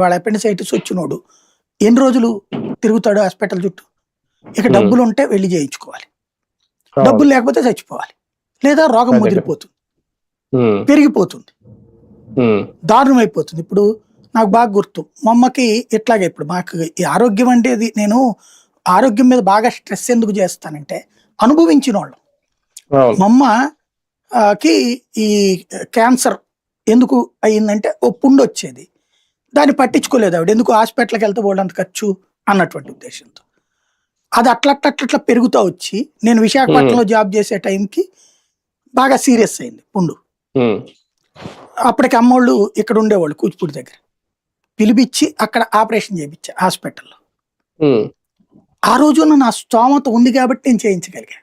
వాళ్ళ అపెండిసైటిస్ వచ్చినోడు ఎన్ని రోజులు తిరుగుతాడు హాస్పిటల్ చుట్టూ? ఇక. డబ్బులు ఉంటే వెళ్ళి చేయించుకోవాలి. డబ్బులు లేకపోతే చచ్చిపోవాలి. లేదా రోగం. ముదిరిపోతుంది. పెరిగిపోతుంది. దారుణం అయిపోతుంది ఇప్పుడు నాకు బాగా గుర్తు. మా అమ్మకి ఇట్లాగే ఇప్పుడు మాకు ఈ ఆరోగ్యం అనేది నేను ఆరోగ్యం మీద బాగా స్ట్రెస్ ఎందుకు చేస్తానంటే అనుభవించిన వాళ్ళం. మా అమ్మ ఆ, కి ఈ క్యాన్సర్ ఎందుకు అయ్యిందంటే ఓ పుండు వచ్చేది దాన్ని పట్టించుకోలేదు ఆవిడ. ఎందుకు హాస్పిటల్కి వెళ్తే వాళ్ళంత ఖర్చు అన్నటువంటి ఉద్దేశంతో. అది అట్లా అట్లా అట్లా అట్లా పెరుగుతూ వచ్చి నేను విశాఖపట్నంలో జాబ్ చేసే టైంకి బాగా సీరియస్ అయింది పుండు. అప్పటికి అమ్మోళ్ళు ఇక్కడ ఉండేవాళ్ళు కూచిపూడి దగ్గర. పిలిపించి అక్కడ ఆపరేషన్ చేయించా హాస్పిటల్లో. ఆ రోజున నా స్తోమత ఉంది కాబట్టి నేను చేయించగలిగా.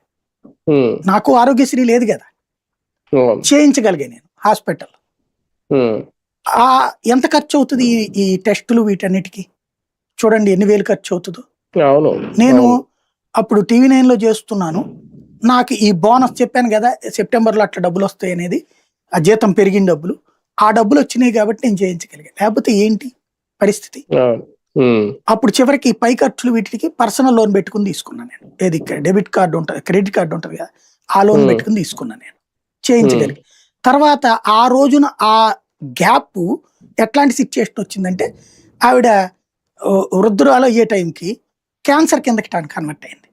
నాకు ఆరోగ్యశ్రీ లేదు కదా. చేయించగలిగా నేను హాస్పిటల్ ఆ ఎంత ఖర్చు అవుతుంది ఈ- టెస్టులు వీటన్నిటికీ? చూడండి ఎన్ని వేలు ఖర్చు అవుతుందో అవును. నేను. అప్పుడు టీవీ నైన్లో చేస్తున్నాను. నాకు ఈ బోనస్ చెప్పాను కదా సెప్టెంబర్లో అట్లా డబ్బులు వస్తాయి అనేది. ఆ జీతం పెరిగిన డబ్బులు. ఆ డబ్బులు వచ్చినాయి కాబట్టి నేను చేయించగలిగా. లేకపోతే ఏంటి పరిస్థితి? అప్పుడు చివరికి పై ఖర్చులు వీటికి పర్సనల్ లోన్ పెట్టుకుని తీసుకున్నాను నేను. ఏది డెబిట్ కార్డు ఉంటుంది క్రెడిట్ కార్డు ఉంటుంది కదా ఆ లోన్. పెట్టుకుని తీసుకున్నాను నేను. చేయించగలిగి. తర్వాత ఆ రోజున ఆ గ్యాప్ ఎట్లాంటి సిచ్యుయేషన్ వచ్చిందంటే ఆవిడ వృద్ధురాలు అయ్యే టైంకి క్యాన్సర్ కిందకి కన్వర్ట్ అయింది.